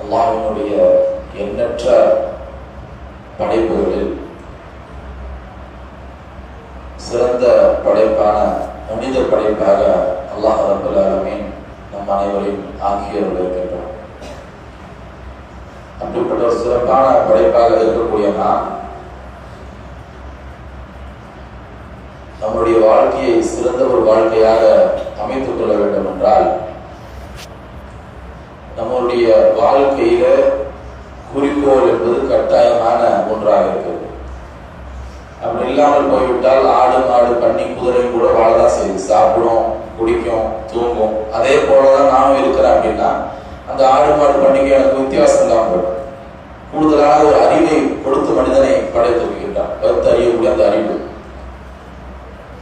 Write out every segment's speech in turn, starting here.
அல்லாஹினுடைய எண்ணற்ற படைப்புகளில் சிறந்த படைப்பான மனித படைப்பாக அல்லாஹ் ரபுல் ஆலமீன் நம் அனைவரையும் ஆகியோர்கள் இருக்கின்றோம் அப்படிப்பட்ட ஒரு சிறப்பான படைப்பாக இருக்கக்கூடிய நாம் நம்முடைய வாழ்க்கையை சிறந்த ஒரு வாழ்க்கையாக அமைத்துக் கொள்ள வேண்டும் என்றால் நம்முடைய வாழ்க்கையில குறிக்கோள் என்பது கட்டாயமான ஒன்றாக இருக்கிறது. அப்படி இல்லாமல் போய்விட்டால் ஆடு மாடு பண்ணி குதிரை கூட வாழதான் செய்யுது சாப்பிடும் குடிக்கும் தூங்கும். அதே போலதான் நானும் இருக்கிறேன் அப்படின்னா அந்த ஆடு மாடு பண்ணிக்கு எனக்கு வித்தியாசம் தான் போடும் கூடுதலான ஒரு அறிவை கொடுத்து மனிதனை படைத்திருக்கின்றான் பத்து அறியக்கூடிய அந்த அறிவு.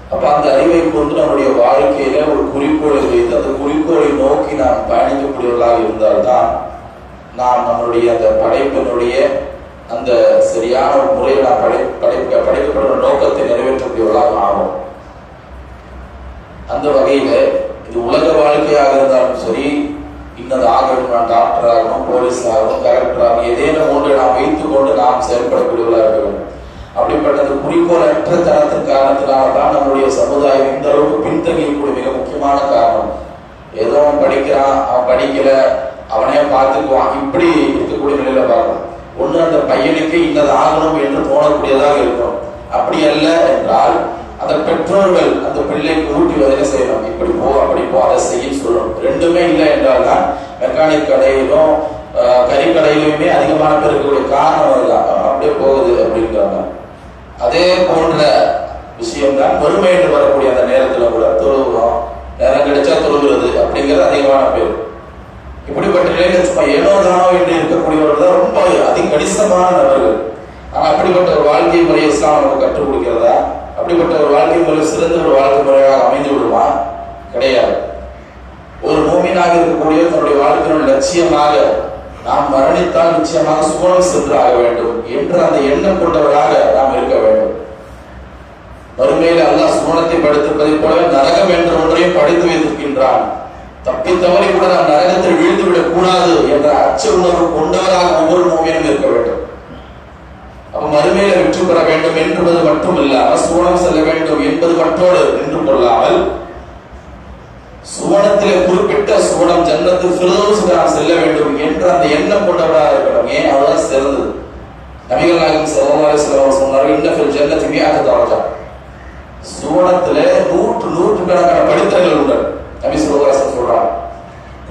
அப்ப அந்த அறிவை கொண்டு நம்முடைய வாழ்க்கையில ஒரு குறிக்கோளை வைத்து அந்த குறிக்கோளை நோக்கி நாம் பயணிக்கக்கூடியவர்களாக இருந்தால்தான் நாம் நம்மளுடைய அந்த படைப்பினுடைய அந்த சரியான முறையில் நாம் படை படைக்க படைக்கப்படுற நோக்கத்தை நிறைவேற்றக்கூடியவர்களாக ஆகும் அந்த வகையில இது உலக வாழ்க்கையாக இருந்தாலும் சரி இன்னது ஆகணும் நான் டாக்டர் ஆகணும் போலீஸ் ஆகணும் கலெக்டர் ஆகணும் ஏதேனும் ஒன்று நாம் வைத்துக் கொண்டு நாம் செயல்படக்கூடியவர்களாக இருக்க அப்படிப்பட்டது அப்படிப்பட்ட அந்த குறிக்கோளற்ற தனத்தின் காரணத்தினால தான் நம்முடைய சமுதாயம் இந்த அளவுக்கு பின்தங்கியக்கூடிய மிக முக்கியமான காரணம். ஏதோ அவன் படிக்கிறான் அவன் படிக்கல அவனே பார்த்துக்குவான். இப்படி இருக்கக்கூடிய நிலையில பார்க்கணும். ஒண்ணு அந்த பையனுக்கு இன்னது ஆகணும் என்று தோணக்கூடியதாக இருக்கும் அப்படி அல்ல என்றால் அந்த பெற்றோர்கள் அந்த பிள்ளைக்கு ஊட்டி வரைய செய்யணும். இப்படி போ அப்படி போ அதை செய்ய சொல்லணும். ரெண்டுமே இல்லை என்றால் தான் மெக்கானிக் கடையிலும் கறிக்கடையிலுமே அதிகமான பேர் இருக்கக்கூடிய காரணம் அதே போன்ற விஷயம் தான் என்று வரக்கூடிய அந்த நேரத்துல கூட தொழுகிறோம் நேரம் கிடைச்சா தொழுகிறது அப்படிங்கிறது அதிகமான பேர். இப்படிப்பட்ட நிலையில சும்மா ஏனோ தானோ என்று இருக்கக்கூடியவர்கள் தான் ரொம்ப அதி கணிசமான நபர்கள். ஆனா அப்படிப்பட்ட ஒரு வாழ்க்கை முறையை இஸ்லாம் நமக்கு கற்றுக் கொடுக்கிறதா? அப்படிப்பட்ட ஒரு வாழ்க்கை முறை சிறந்த ஒரு வாழ்க்கை முறையாக அமைந்து விடுமா? கிடையாது. ஒரு மூமினாக இருக்கக்கூடிய தன்னுடைய வாழ்க்கையின் லட்சியமாக நாம் மரணித்தால் நிச்சயமாக சுவனம் சென்று ஆக வேண்டும் என்ற அந்த எண்ணம் கொண்டவராக நாம் இருக்க வேண்டும். மறுமையில் அல்லாஹ் சுவனத்தை படுத்திருப்பதை போலவே நரகம் என்ற ஒன்றையும் படைத்து வைத்திருக்கின்றான். தப்பி தவறி கூட நாம் நரகத்தில் வீழ்ந்து விடக் கூடாது என்ற அச்ச உணர்வு கொண்டவராக ஒவ்வொரு மூமியனும் இருக்க வேண்டும். அப்ப மறுமையில வெற்றி பெற வேண்டும் என்பது மட்டுமல்ல இல்லாமல் சுவனம் செல்ல வேண்டும் என்பது மற்றோடு நின்று கொள்ளாமல் சுவனத்திலே குறிப்பிட்ட சுவனம் ஜன்னத்து நாம் செல்ல வேண்டும் என்ற அந்த எண்ணம் கொண்டவராக இருக்கணும். ஏன்? அதுதான் சிறந்தது. நபிகள் நாயகம் ஸல்லல்லாஹு அலைஹி வஸல்லம் சொன்னார்கள் இன்ன ஃபில் தரஜா நூற்று நூற்று கணக்கான படித்தரங்கள் உண்டு. நபி ஸல்லல்லாஹு சொல்றான் சொல்றாங்க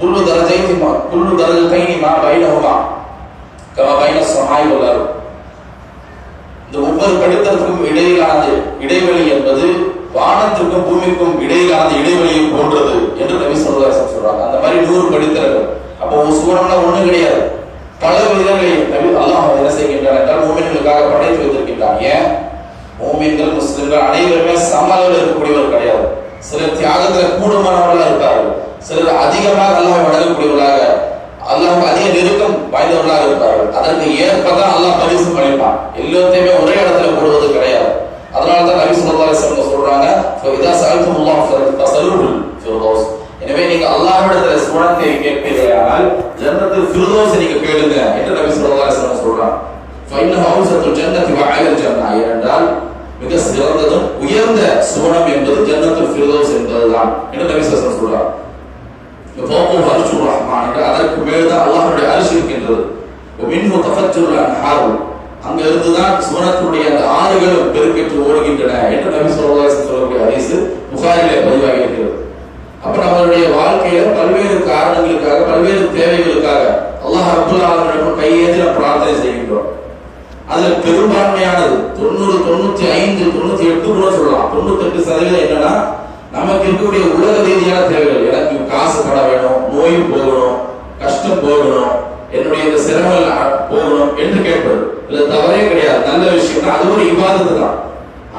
குல்லு தர மா குல்லு தரஜைனி மா பைனஹுமா. கமா பைன சமாய் வல் இந்த ஒவ்வொரு படித்தருக்கும் இடையிலானது இடைவெளி என்பது வானத்திற்கும் பூமிக்கும் இடையிலான இடைவெளியை போன்றது என்று நபி சொல்லுவாசம் சொல்றாங்க. அந்த மாதிரி நூறு படித்தர்கள் அப்போ ஒரு சூழல்னா ஒண்ணும் கிடையாது. பல விதங்களை நபி அல்லாஹ் என்ன செய்கின்றார் என்றால் மூமின்களுக்காக படைத்து வைத்திருக்கின்றான். ஏன்? மூமின்கள் முஸ்லிம்கள் அனைவருமே சம அளவில் இருக்கக்கூடியவர் கிடையாது. சிலர் தியாகத்துல கூடுமானவர்களாக இருப்பார்கள். சிலர் அதிகமாக அல்லாஹ் வணங்கக்கூடியவர்களாக அல்லாஹ் அதிக நெருக்கம் வாய்ந்தவர்களாக இருப்பார்கள். அதற்கு ஏற்பதான் அல்லாஹ் பரிசு பண்ணிப்பான் எல்லாத்தையுமே ஒரே இடத்துல போடுவது கிடையாது. அதனால தான் நபி ஸல்லல்லாஹு அலைஹி வஸல்லம் சொல்றாங்க ஃபஇதா சஅல்துமுல்லாஹ் ஃபஸலுல் எனவே நீங்க அல்லாஹ்விடத்தில் சுவனத்தை கேட்பீர்களானால் ஜன்னத்துல் ஃபிர்தௌஸ் நீங்க கேளுங்க என்று நபி ஸல்லல்லாஹு அலைஹி சொல்றாங்க ஃபஇன்ன ஹவுஸ் ஜன்னதி ஜன்னா ஏனென்றால் மிக சிறந்ததும் உயர்ந்த சுவனம் என்பது ஜன்னத்துல் ஃபிரதோஸ் என்பதுதான் என்று நபிசாசன் சொல்றார் போகும் அரிசு ரஹ்மான் அதற்கு மேல்தான் அல்லாஹனுடைய அரிசி இருக்கின்றது மின்ஹு தஃபத்துல் அன்ஹாரு அங்க இருந்துதான் சுவனத்தினுடைய அந்த ஆறுகளும் பெருக்கெற்று ஓடுகின்றன என்று நபி சொல்லதாசன் சொல்லக்கூடிய ஹதீஸ் புகாரிலே பதிவாகி இருக்கிறது அப்ப நம்மளுடைய வாழ்க்கையில பல்வேறு காரணங்களுக்காக பல்வேறு தேவைகளுக்காக அல்லாஹ் அப்துல் ஆலமிடம் கையேந்தி பிரார்த்தனை செய்கின்றோம் அதுல பெரும்பான்மையானது தொண்ணூறு தொண்ணூத்தி ஐந்து தொண்ணூத்தி எட்டு கூட சொல்லலாம். தொண்ணூத்தி எட்டு சதவீதம் என்னன்னா நமக்கு இருக்கக்கூடிய உலக ரீதியான தேவைகள். எனக்கு காசு பட வேணும் நோய் போகணும் கஷ்டம் போகணும் என்னுடைய இந்த சிரமங்கள் போகணும் என்று கேட்பது. இதுல தவறே கிடையாது. நல்ல விஷயம் தான் அது ஒரு இபாதத்து தான்.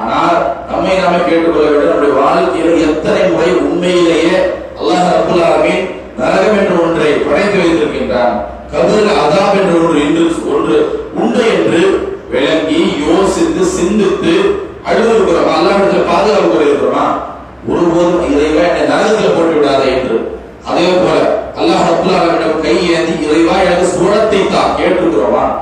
ஆனால் நம்மை நாமே கேட்டுக்கொள்ள வேண்டும். நம்முடைய வாழ்க்கையில் எத்தனை முறை உண்மையிலேயே அல்லாஹ் ரப்புல் ஆலமீன் நரகம் என்ற ஒன்றை படைத்து வைத்திருக்கின்றான். கதிர அதாப் என்ற ஒன்று இன்று ஒன்று உண்டு என்று விளங்கி யோசித்து சிந்தித்து அழுதுகிறோம் அல்லாஹ்விடத்தில் பாதுகாப்பு இருக்கிறோமா? ஒருபோதும் இறைவா என்னை நரகத்தில் போட்டு விடாதே என்று. அதே போல அல்லாஹ் அப்துல்லாவிடம் ஆலமீனிடம் கை ஏந்தி இறைவா எனக்கு சுவனத்தை கேட்டிருக்கலாம்.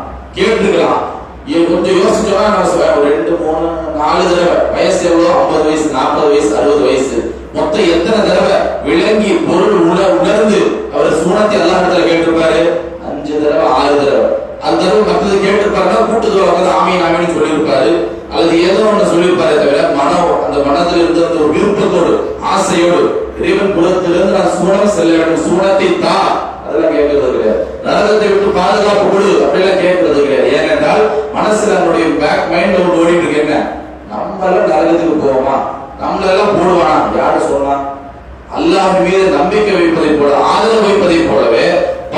ஏன் கொஞ்சம் யோசிச்சோம்னா நான் ஒரு ரெண்டு மூணு நாலு தடவை வயசு எவ்வளோ? ஐம்பது வயசு நாற்பது வயசு அறுபது வயசு. மொத்தம் எத்தனை தடவை விளங்கி பொருள் உண உணர்ந்து அவர் சுணத்தை எல்லா இடத்துல கேட்டிருப்பாரு? அஞ்சு தடவை ஆறு தடவை. அந்த தடவை மற்றது கேட்டிருப்பாருன்னா கூட்டத்தில் வந்து ஆமீன் ஆமின்னு சொல்லியிருப்பாரு? அல்லது ஏதோ ஒன்று சொல்லியிருப்பாரே தவிர மனம் அந்த மனத்தில் இருந்த அந்த ஒரு விருப்பத்தோடு ஆசையோடு இறைவன் குலத்திலிருந்து நான் சூடம் செல்ல வேண்டும். சூடத்தை தா. அதெல்லாம் கேட்கறது கிடையாது. நரகத்தை விட்டு பாதுகாப்பு கொடு. அப்படிலாம் கேட்கறது கிடையாது. ஏனென்றால் மனசுல நம்முடைய பேக் மைண்ட் ஒன்று ஓடிட்டு இருக்கு. என்ன? நம்ம நரகத்துக்கு போவோமா? நம்மளெல்லாம் போடுவானா? யாரு சொன்னா அல்லாஹ் மீது நம்பிக்கை வைப்பதை போல ஆதரவு வைப்பதை போலவே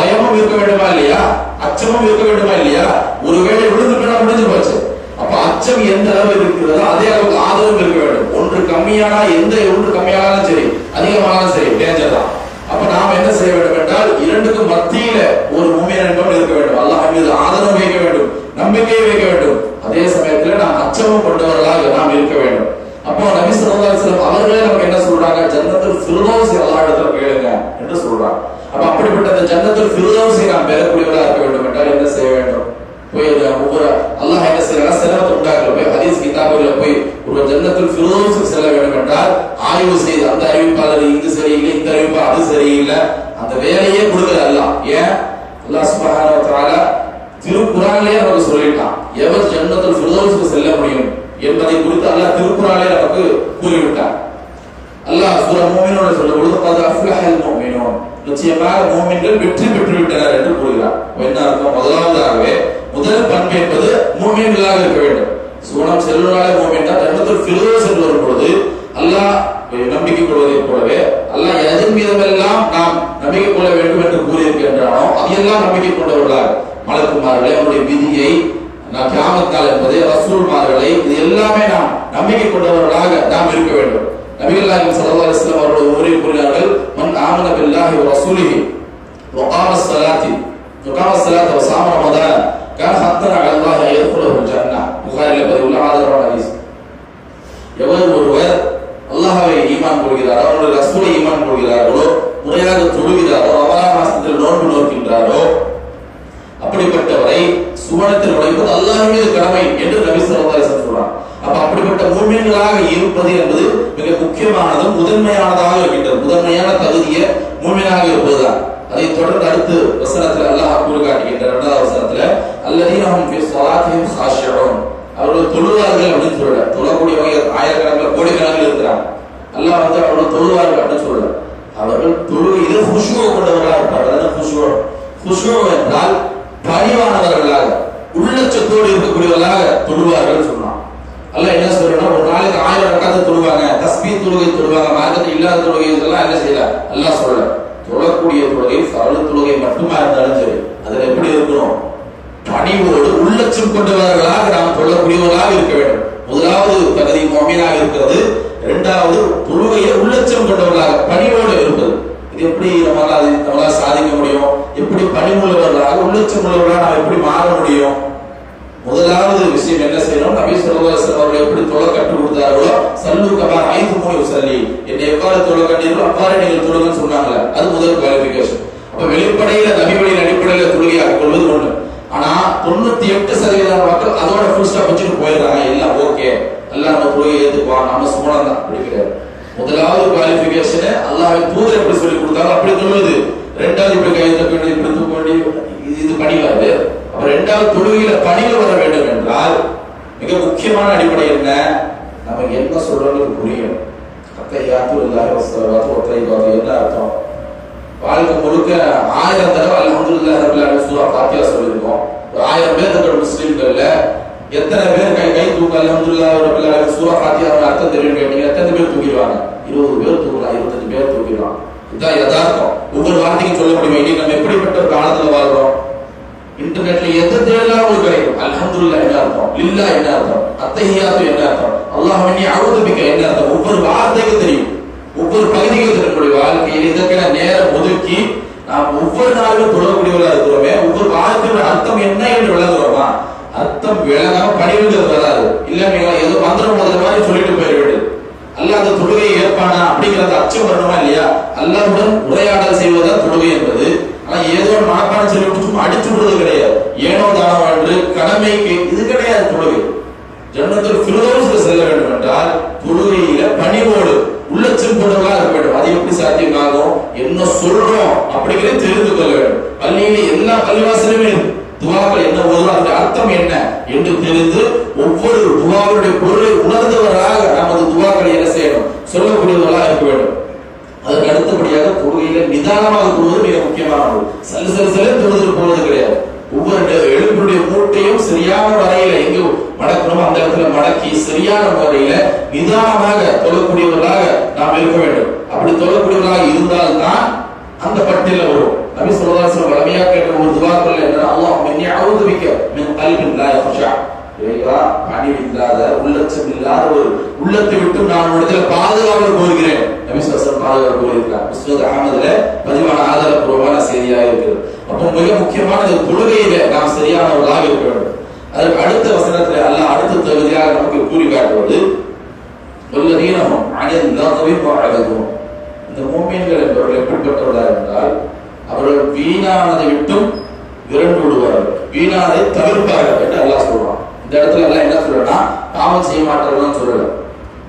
பயமும் இருக்க வேண்டுமா இல்லையா? அச்சமும் இருக்க வேண்டுமா இல்லையா? ஒருவேளை விழுந்துட்டா முடிஞ்சு போச்சு. அப்ப அச்சம் எந்த அளவு இருக்கிறதோ அதே அளவுக்கு ஆதரவு இருக்க வேண்டும். ஒன்று கம்மியானா எந்த ஒன்று கம்மியானாலும் சரி அதிகமானாலும் சரி டேஞ்சர் தான். அப்ப நாம என்ன செய்ய வேண்டும் என்றால் இரண்டுக்கும் மத்தியில ஒரு உண்மையான என்பவன் இருக்க வேண்டும். அல்லாஹ் மீது ஆதரவு வைக்க வேண்டும். நம்பிக்கையை வைக்க வேண்டும். அதே சமயத்துல நாம் அச்சமும் கொண்டவர்களாக நாம் இருக்க வேண்டும். அப்போ நபி ஸல்லல்லாஹு அவர்களே நமக்கு என்ன சொல்றாங்க? ஜன்னத்தில் சிறுதோசி அல்லாஹ் இடத்துல கேளுங்க என்று சொல்றாங்க. அப்ப அப்படிப்பட்ட அந்த ஜன்னத்தில் ஃபிர்தௌஸை நாம் பெறக்கூடியவர்களாக இருக்க வேண்டும் என்றால் என்ன செய்ய வேண்டும் போய் அது ஒவ்வொரு அல்லாஹ் என்ன செய்யறாங்க சிரமத்தை உண்டாக்குற போய் ஹதீஸ் கிதாபுல போய் ஒரு ஜன்னத்துல் ஃபிர்தௌஸுக்கு செல்ல வேண்டும் என்றால் ஆய்வு செய்து அந்த அறிவிப்பாளர் இங்கு சரியில்லை இந்த அறிவிப்பாளர் அது சரியில்லை அந்த வேலையே கொடுக்கல அல்லாஹ் ஏன் அல்லாஹ் சுப்ஹானஹு வ தஆலா திருக்குறானிலே நமக்கு சொல்லிட்டான் எவர் ஜன்னத்துல் ஃபிர்தௌஸுக்கு செல்ல முடியும் என்பதை குறித்து அல்லாஹ் திருக்குறானிலே நமக்கு கூறிவிட்டான் அல்லாஹ் சூரா மூமினோட சொல்லும் பொழுது கத் அஃப்லஹல் மூமினூன் நிச்சயமாக மூமின்கள் வெற்றி பெற்று விட்டனர் என்று கூறுகிறார் அப்ப என்ன அர்த்தம் முதலாவதாகவே முதல் பண்பு என்பது மூமின்களாக இருக்க வேண்டும் சூனம் செல்வனாலே மூமின் தான் ஜன்னத்துல் ஃபிர்தௌஸ் என்று வரும் பொழுது அல்லாஹ் நம்பிக்கை கொள்வதைப் போலவே அல்லாஹ் எதன் மீதமெல்லாம் நாம் நம்பிக்கை கொள்ள வேண்டும் என்று கூறியிருக்கின்றானோ அதையெல்லாம் நம்பிக்கை கொண்டவர்களாக மலக்குமார்களே அவருடைய விதியை நான் கியாமத்தால் என்பதை ரசூல்மார்களை இது எல்லாமே நாம் நம்பிக்கை கொண்டவர்களாக நாம் இருக்க வேண்டும் நபிகள் நாயகம் ஸல்லல்லாஹு அலைஹி வஸல்லம் கூறுகிறார்கள் மன் ஆமன பில்லாஹி வ ரசூலிஹி வ காம ஸலாத்தி சாம ரமதான கான ஹத்தன அலல்லாஹி யத்குலுஹு ஜன்னா புகாரில பதிவுள்ள ஆதரவான ஹதீஸ் எவர் ஒருவர் அல்லாஹ்வை ஈமான் கொள்கிறாரோ அவருடைய ரசூலை ஈமான் கொள்கிறார்களோ முறையாக தொழுகிறாரோ ரமலான் மாசத்தில் நோன்பு நோக்கின்றாரோ அப்படிப்பட்டவரை சுவனத்தில் நுழைப்பது அல்லாஹ் மீது கடமை என்று நபி சொல்லி அப்படிப்பட்ட மூமியங்களாக இருப்பது என்பது மிக முக்கியமானதும் முதன்மையானதாக இருக்கின்றது. முதன்மையான தகுதியை மூமியனாக இருப்பதுதான். அதை தொடர்ந்து அடுத்து வசனத்தில் அல்லாஹ் கூறு காட்டுகின்ற இரண்டாவது வசனத்துல அல்லதீனஹும் ஃபி ஸலாத்திஹிம் ஹாஷிஊன் அவர்கள் தொழுவார்கள் அப்படின்னு சொல்லல. தொழக்கூடியவங்க ஆயிரக்கணக்கில் கோடிக்கணக்கில் இருக்கிறாங்க. அல்லாஹ் வந்து அவர்கள் தொழுவார்கள் அப்படின்னு சொல்ற அவர்கள் தொழுகையில் ஹுஷுவ கொண்டவர்களாக இருப்பார்கள். அதாவது ஹுஷுவ. என்றால் பணிவானவர்களாக உள்ளச்சத்தோடு இருக்கக்கூடியவர்களாக தொழுவார்கள் சொல்றாங்க அல்லாஹ் என்ன சொல்றா ஒரு நாளைக்கு ஆயிரம் ரக்காத்து தொழுவாங்க தஸ்பீ தொழுகை தொழுவாங்க மார்க்கத்து இல்லாத தொழுகை இதெல்லாம் என்ன செய்யல? அல்லாஹ் சொல்லல தொழக்கூடிய தொழுகை சரள தொழுகை மட்டுமா இருந்தாலும் சரி அதுல எப்படி இருக்கணும்? பணிவோடு உள்ளச்சம் கொண்டவர்களாக நாம் தொழக்கூடியவர்களாக இருக்க வேண்டும். முதலாவது தகுதி மொமீனாக இருக்கிறது இரண்டாவது தொழுகையை உள்ளச்சம் கொண்டவர்களாக பணிவோடு இருப்பது. இது எப்படி நம்மளால நம்மளால சாதிக்க முடியும்? எப்படி பணிவுள்ளவர்களாக உள்ளச்சம் உள்ளவர்களாக நாம் எப்படி மாற முடியும்? முதலாவது விஷயம் என்ன செய்யணும்? நபி சொல்லுவாசன் அவர்கள் எப்படி தொலை கற்றுக் கொடுத்தார்களோ சல்லு கமா ஐந்து மூணு சல்லி என்னை எவ்வாறு தொலை கட்டீர்களோ அவ்வாறு நீங்கள் தொழுங்கன்னு சொன்னாங்களே அது முதல் குவாலிஃபிகேஷன் அப்ப வெளிப்படையில நபி அடிப்படையில தொழுகையாக கொள்வது ஒண்ணு. ஆனா தொண்ணூத்தி எட்டு சதவீதம் மக்கள் அதோட ஃபுல் ஸ்டாப் வச்சுட்டு போயிடுறாங்க. எல்லாம் ஓகே எல்லாம் நம்ம தொழுகை ஏத்துக்குவோம் நம்ம சுமணம் தான். அப்படி கிடையாது. முதலாவது குவாலிஃபிகேஷன் அல்லாஹ்வின் தூதர் எப்படி சொல்லி கொடுத்தாலும் அப்படி சொல்லுவது. ரெண்டாவது இப்படி கையெழுத்த இப்படி தூக்க வேண்டிய இது இது ரெண்டாவது தொழுகையில பணிவு வர வேண்டும் என்றால் மிக முக்கியமான அடிப்படை என்ன? நம்ம என்ன சொல்றோம்னு புரியும். அத்தையாத்து இல்லாத வசலாத்து ஒத்தையாத்து என்ன அர்த்தம்? வாழ்க்கை முழுக்க ஆயிரம் தடவை அல்ஹம்துலில்லாஹ் ரபில் ஆலமீன் சூரா பாத்தியா சொல்லியிருக்கோம். ஒரு ஆயிரம் பேர் இருக்கிற முஸ்லிம்கள்ல எத்தனை பேர் கை கை தூக்க அல்ஹம்துலில்லாஹ் ரபில் ஆலமீன் சூரா ஃபாத்திஹாவோட அர்த்தம் தெரியும் கேட்டீங்க. எத்தனை பேர் தூக்கிடுவாங்க? இருபது பேர் தூக்கலாம் இருபத்தஞ்சு பேர் தூக்கிடுவாங்க. இதுதான் யதார்த்தம். ஒவ்வொரு வார்த்தைக்கும் சொல்ல முடியும்? இன்னைக்கு நம்ம எப்படிப்பட்ட ஒரு காலத்துல வாழ்றோம்? இன்டர்நெட்ல எந்த தேடலாம் உங்களுக்கு கிடைக்கும்? அல்ஹம்துலில்லாஹ் என்ன அர்த்தம்? இல்லா என்ன அர்த்தம்? அத்தஹியாத்து என்ன அர்த்தம்? அல்லாஹ் இன்னி அழுதுபிக்க என்ன அர்த்தம்? ஒவ்வொரு வார்த்தைக்கும் தெரியும். ஒவ்வொரு பகுதிக்கும் தெரியக்கூடிய வாழ்க்கையில் இதற்கெல்லாம் நேரம் ஒதுக்கி நாம் ஒவ்வொரு நாளும் தொடரக்கூடியவர்களா இருக்கிறோமே ஒவ்வொரு வார்த்தையோட அர்த்தம் என்ன என்று விளங்குறோமா? அர்த்தம் விளங்காம பணிவுங்கிறது வராது. இல்ல நீங்க ஏதோ மந்திரம் முதல்ல மாதிரி சொல்லிட்டு போயிட அல்ல அந்த தொழுகையை ஏற்பானா? அப்படிங்கிற அச்சம் வரணுமா இல்லையா? அல்லாவுடன் உரையாடல் செய்வதுதான் தொழுகை என்பது. ஆனா ஏதோ ஒரு மனப்பாடம் அடிச்சு விடுறது கிடையாது. ஏனோ தானோ என்று ஜன்னத்தில் ஃபிரதௌஸ்ல செல்ல வேண்டும் என்றால் தொழுகையில பணிவோடு உள்ளச்சம் கொண்டவர்களா இருக்க வேண்டும். அது எப்படி சாத்தியமாகும்? என்ன சொல்றோம்? அப்படிங்கிறத தெரிந்து கொள்ள வேண்டும். பள்ளியில எல்லா பள்ளிவாசலுமே துவாக்கள் என்ன போதும் அதனுடைய அர்த்தம் என்ன என்று தெரிந்து ஒவ்வொரு துவாவுடைய பொருளை உணர்ந்தவராக நமது துவாக்களை என்ன செய்யணும்? சொல்லக்கூடியவர்களாக இருக்க வேண்டும். அதற்கு அடுத்தபடியாக தொழுகையில நிதானமாக தொழுவது மிக முக்கியமானது சல்லு சல்லு சல்லு தொழுது போவது கிடையாது. ஒவ்வொரு எழுப்பினுடைய மூட்டையும் சரியான வரையில எங்கு மடக்கணுமோ. அந்த இடத்துல மடக்கி சரியான முறையில நிதானமாக தொழக்கூடியவர்களாக நாம் இருக்க வேண்டும். அப்படி தொழக்கூடியவர்களாக இருந்தால்தான் அந்த பட்டியல வரும். நபி சொல்லதாசன் வளமையா கேட்ட ஒரு துவாக்கள் என்ன அல்லாஹ் மின்னி அவுதுவிக்க மின் கல்பின் லா இறைவா பணிவு இல்லாத உள்ளச்சம் இல்லாத ஒரு உள்ளத்தை விட்டு நான் உடனே பாதுகாப்பு கோருகிறேன் நபி ஸல்லல்லாஹு கோருகிறார் பதிவான ஆதாரப்பூர்வமான செய்தியாக இருக்கிறது. அப்போ மிக முக்கியமான இந்த தொழுகையில நாம் சரியானவர்களாக இருக்க வேண்டும். அதற்கு அடுத்த வசனத்துல அல்ல அடுத்த தகுதியாக நமக்கு கூறி காட்டுவது வல்லதீனமும் அணில் லாதவின் அழகும் இந்த மூமியன்கள் என்பவர்கள் எப்படிப்பட்டவர்களாக என்றால் அவர்கள் வீணானதை விட்டும் விரண்டு விடுவார்கள். வீணானதை தவிர்ப்பார்கள் என்று அல்லாஹ் சொல்றான் இந்த இடத்துல எல்லாம் என்ன சொல்றேன்னா பாவம் செய்ய மாட்டார்கள் சொல்லல.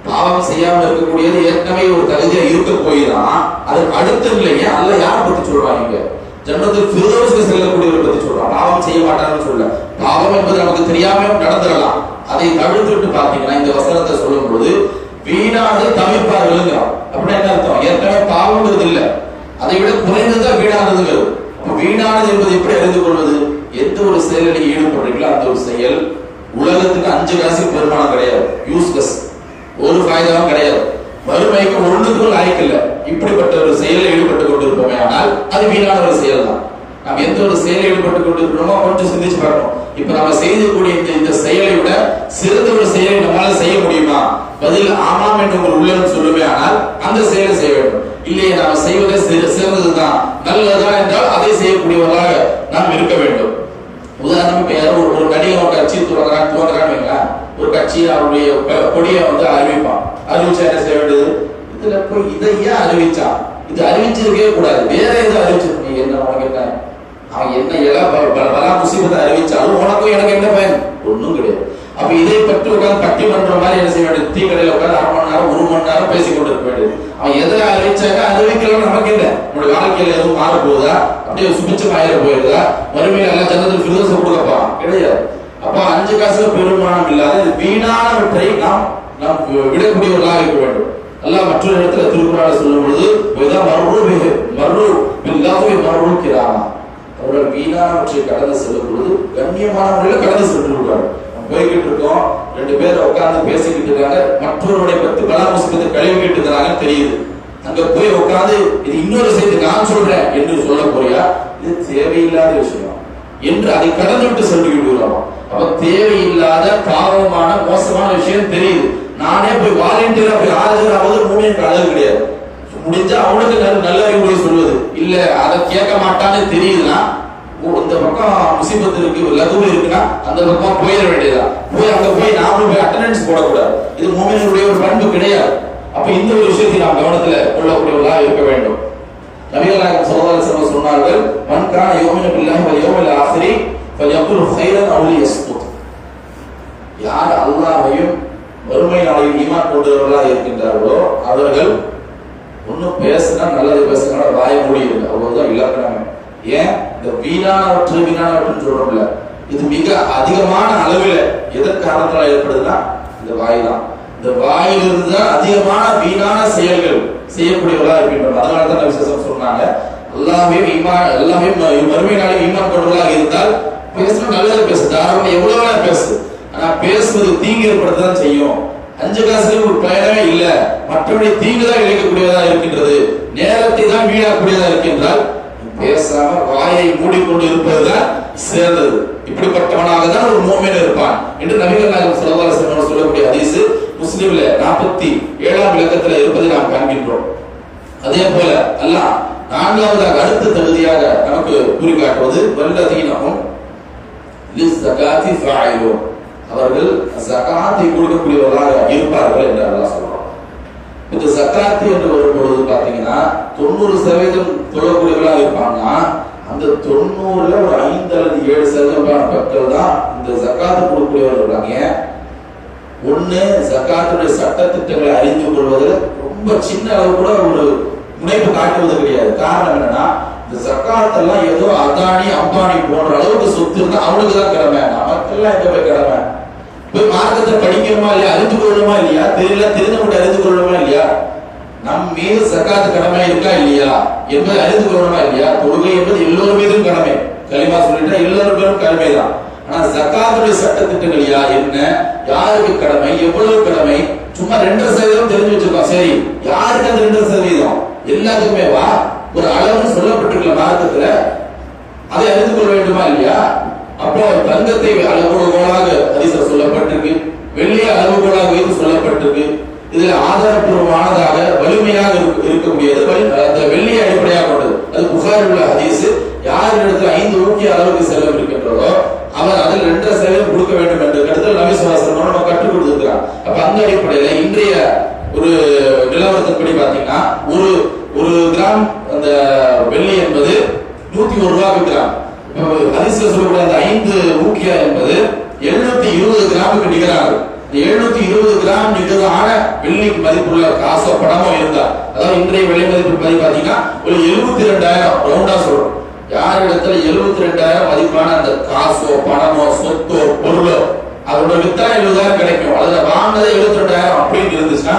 பாவம் செய்யாமல் இருக்கக்கூடியது ஏற்கனவே ஒரு தகுதியா இருக்க போயிதான் அதுக்கு அடுத்த நிலையை அல்ல யாரை பத்தி சொல்றாங்க இங்க? ஜன்னத்தில் ஃபிர்தௌஸ்ல செல்லக்கூடியவரை பத்தி சொல்றான் பாவம் செய்ய மாட்டாங்கன்னு சொல்ல பாவம் என்பது நமக்கு தெரியாம நடந்துடலாம். அதை தடுத்துட்டு பாத்தீங்கன்னா இந்த வசனத்தை சொல்லும் போது வீணாக தவிர்ப்பார்கள் அப்படின்னா என்ன அர்த்தம்? ஏற்கனவே பாவம்ங்கிறது இல்ல. அதை விட குறைந்ததுதான் வீணானதுங்கிறது. வீணானது என்பது எப்படி அறிந்து கொள்வது? எந்த ஒரு செயலில் ஈடுபடுறீங்களோ அந்த ஒரு செயல் உலகத்துக்கு அஞ்சு காசு பெருமானம் கிடையாது. யூஸ்லெஸ் ஒரு ஃபாய்தாவும் கிடையாது. வறுமைக்கு ஒன்றுக்கும் லாய்க்கு இப்படிப்பட்ட ஒரு செயலில் ஈடுபட்டு கொண்டிருப்போமே ஆனால் அது வீணான ஒரு செயல் தான் நாம் எந்த ஒரு செயலில் ஈடுபட்டு கொண்டிருக்கிறோமோ கொஞ்சம் சிந்திச்சு பார்க்கணும். இப்ப நம்ம செய்யக்கூடிய இந்த இந்த செயலை விட சிறந்த ஒரு செயலை நம்மளால செய்ய முடியுமா? பதில் ஆமாம் என்று உங்கள் உள்ளம் சொல்லுமே ஆனால் அந்த செயலை செய்ய வேண்டும். இல்லையே நாம் செய்வதே சிறந்ததுதான். நல்லதுதான் என்றால் அதை செய்யக்கூடியவர்களாக நாம் இருக்க வேண்டும். உதாரணம் இப்போ யாரோ ஒரு ஒரு ஒரு கட்சி தொடங்குறான் துவங்குறான்னு ஒரு கட்சி அவருடைய கொடியை வந்து அறிவிப்பான். அறிவிச்சா என்ன செய்ய வேண்டியது? இதுல போய் இதை ஏன் அறிவிச்சா? இது அறிவிச்சிருக்கவே கூடாது. வேற ஏதோ அறிவிச்சிருக்கீங்க என்ன உனக்கு என்ன அவன் என்ன எல்லாம் பல ப- முசீபத்தை அறிவிச்சாலும் உனக்கும் எனக்கு என்ன பயன்? ஒண்ணும் கிடையாது. அப்ப இதை பற்றி உட்கார்ந்து பண்ற மாதிரி என்ன செய்ய வேண்டியது? தீவிரையில உட்கார்ந்து அரை மணி நேரம் ஒரு மணி நேரம் பேசிக் கொண்டிருக்க வேண்டியது. அவன் எதை அறிவிச்சாக்க அறிவிக்கலாம் நமக்கு இல்ல. நம்முடைய வாழ்க்கையில எதுவும் மாற போகுதா அப்படியே சுபிச்சு மாயிர போயிருதா? மறுமையில எல்லாம் ஜன்னத்தில் ஃபிரதோச கொடுக்கப்பா. கிடையாது. அப்ப அஞ்சு காசுல பெருமானம் இல்லாத இது வீணானவற்றை நாம் நாம் விடக்கூடியவர்களாக இருக்க வேண்டும். அல்லாஹ் மற்றொரு இடத்துல திருக்குறான சொல்லும் பொழுது இதான் மர்ரு பிஹி மர்ரு பில்லாஹி மர்ரு அவர்கள் வீணானவற்றை கடந்து செல்லும் பொழுது கண்ணியமானவர்களை கடந்து சென்று விடுவார்கள். போய்கிட்டு இருக்கோம் ரெண்டு பேர் உட்கார்ந்து பேசிக்கிட்டு இருக்காங்க. மற்றவருடைய பத்து பலா முஸ்லிமத்தை கழுவிக்கிட்டு இருக்கிறாங்க தெரியுது. அங்க போய் உட்காந்து இது இன்னொரு செய்தி நான் சொல்றேன் என்று சொல்ல போறியா? இது தேவையில்லாத விஷயம். என்று அதை கடந்து விட்டு சென்று விடுகிறோம் அப்ப தேவையில்லாத பாவமான மோசமான விஷயம் தெரியுது. நானே போய் வாலண்டியரா போய் ஆஜராவது மூணு அழகு கிடையாது. முடிஞ்சா அவனுக்கு நல்ல அறிவுரை சொல்வது. இல்ல அதை கேட்க மாட்டான்னு தெரியுதுன்னா இந்த பக்கம் முசிபத்து இருக்கு லகுவு இருக்குன்னா அந்த பக்கம் போயிட வேண்டியதுதான். போய் அங்க போய் நாமளும் போய் அட்டண்டன்ஸ் போடக்கூடாது. இது மோமினுடைய ஒரு பண்பு கிடையாது. அப்ப இந்த ஒரு விஷயத்தை நாம் கவனத்துல கொள்ளக்கூடியவர்களா இருக்க வேண்டும். நபிகள் நாயகம் ஸல்லல்லாஹு சொன்னார்கள் மன் யோமின யுமினு பில்லாஹி வல் யௌமில் ஆখিরি ஃபல்யகுல் கைரன் அவ் லியஸ்குத் யார் அல்லாஹ்வையும் வறுமை நாளில் ஈமான் கொண்டவர்களா இருக்கின்றார்களோ அவர்கள் ஒன்னும் பேசினா நல்லது பேசுனா வாய முடியுது அவ்வளவுதான் இலக்கணமே ஏன்? இந்த வீணானவற்று வீணானவற்றுன்னு சொல்றோம்ல. இது மிக அதிகமான அளவில் எதன் காரணத்தால் ஏற்படுதுன்னா இந்த வாய் தான் இந்த வாயிலிருந்து தான் அதிகமான வீணான செயல்கள் செய்யக்கூடியவர்களா இருக்கின்றோம் அதனால தான் விசேஷம் சொன்னாங்க. எல்லாமே இம்மா எல்லாமே ம- மறுமை நாளில் ஈமான் கொண்டவர்களாக இருந்தால் பேசணும் நல்லது பேசு தாராளமாக எவ்வளவு வேணா பேசு. ஆனா பேசுவது தீங்கு ஏற்படுத்ததான் செய்யும். அஞ்சு காசுல ஒரு பயனமே இல்லை. மற்றபடி தீங்கு தான் இழைக்கக்கூடியதா இருக்கின்றது. நேரத்தை தான் வீணாக்கூடியதா இருக்கின்றால் பேசாம வாயை மூடிக்கொண்டு இருப்பதுதான் சிறந்தது. இப்படிப்பட்டவனாக தான் ஒரு மோமின் இருப்பான். என்று நபிகள் நாயகம் ஸல்லல்லாஹு சொல்லக்கூடிய ஹதீஸ் முஸ்லிம்ல நாற்பத்தி ஏழாம் இலக்கத்துல இருப்பதை நாம் காண்கின்றோம். அதே போல அல்லாஹ் நான்காவதாக அடுத்த தகுதியாக நமக்கு குறிக்காட்டுவது வல்லதீனமும் அவர்கள் ஜகாத்தை கொடுக்கக்கூடியவர்களாக இருப்பார்கள் என்று அல்லாஹ் சொல்றான். இந்த சக்காத்து என்று வரும்பொழுது பாத்தீங்கன்னா தொண்ணூறு சதவீதம் தொழக்கூடியவர்களாக இருப்பாங்கன்னா அந்த தொண்ணூறுல ஒரு ஐந்து அல்லது ஏழு சதவீதமான மக்கள் தான் இந்த ஜக்காத்து கொடுக்கக்கூடியவர்கள் இருக்காங்க ஒன்று சக்காத்துடைய ஜக்காத்துடைய சட்ட திட்டங்களை அறிந்து கொள்வதில் ரொம்ப சின்ன அளவு கூட ஒரு முனைப்பு காட்டுவது கிடையாது. காரணம் என்னன்னா இந்த சக்காத்தெல்லாம் ஏதோ அதானி அம்பானி போன்ற அளவுக்கு சொத்து இருந்தா அவனுக்கு தான் கடமை. நமக்கெல்லாம் எங்க போய் கடமை? போய் மார்க்கத்தை படிக்கணுமா இல்லையா? அறிந்து கொள்ளணுமா இல்லையா? தெரியல தெரிந்து கொண்டு அறிந்து கொள்ளணுமா இல்லையா? நம் மீது சக்காத்து கடமை இருக்கா இல்லையா? என்பதை அறிந்து கொள்ளணுமா இல்லையா? தொழுகை என்பது எல்லோரும் மீதும் கடமை. கலிமா சொல்லிட்டா எல்லோரும் பேரும் கடமை தான் ஆனா சக்காத்துடைய சட்ட திட்டங்கள் யா என்ன? யாருக்கு கடமை? எவ்வளவு கடமை? சும்மா ரெண்டரை சதவீதம் தெரிஞ்சு வச்சிருக்கோம். சரி யாருக்கு அந்த ரெண்டரை சதவீதம்? எல்லாத்துக்குமே வா. ஒரு அளவுன்னு சொல்லப்பட்டிருக்கல மார்க்கத்துல. அதை அறிந்து கொள்ள வேண்டுமா இல்லையா? அப்போ தங்கத்தை அளவுகோலாக அதிசர் சொல்லப்பட்டிருக்கு. வெள்ளியை அளவுகோலாக வைத்து சொல்லப்பட்டிருக்கு. இதுல ஆதாரப்பூர்வமானதாக வலிமையாக இருக்கக்கூடியது அந்த வெள்ளியை அடிப்படையாக கொண்டது. அது புகார் உள்ள ஹதீஸ். யார் இடத்துல ஐந்து ஊக்கிய அளவுக்கு செலவு இருக்கின்றதோ அவர் அதில் ரெண்டரை சதவீதம் கொடுக்க வேண்டும் என்று கருத்தில் நபி சுவாசனம் நம்ம கற்றுக் கொடுத்திருக்கிறார். அப்ப அந்த அடிப்படையில இன்றைய ஒரு நிலவரத்தின்படி பாத்தீங்கன்னா ஒரு ஒரு கிராம் அந்த வெள்ளி என்பது நூத்தி ஒரு ரூபாய் கிராம் ஹரிசில சொல்லக்கூடிய அந்த ஐந்து ஊக்கியா என்பது எழுநூத்தி இருபது கிராமுக்கு நிகரானது. எழுநூத்தி இருபது கிராம் நிகரான வெள்ளி மதிப்புள்ள காசோ பணமோ இருந்தா அதாவது இன்றைய விலை மதிப்பு மதிப்பு பாத்தீங்கன்னா ஒரு எழுபத்தி ரெண்டாயிரம் ரவுண்டா சொல்றோம். யார் இடத்துல எழுபத்தி ரெண்டாயிரம் மதிப்பான அந்த காசோ பணமோ சொத்தோ பொருளோ அதோட வித்தா எழுபதாயிரம் கிடைக்கும். அதுல வாங்கினது எழுபத்தி ரெண்டாயிரம் அப்படின்னு இருந்துச்சுன்னா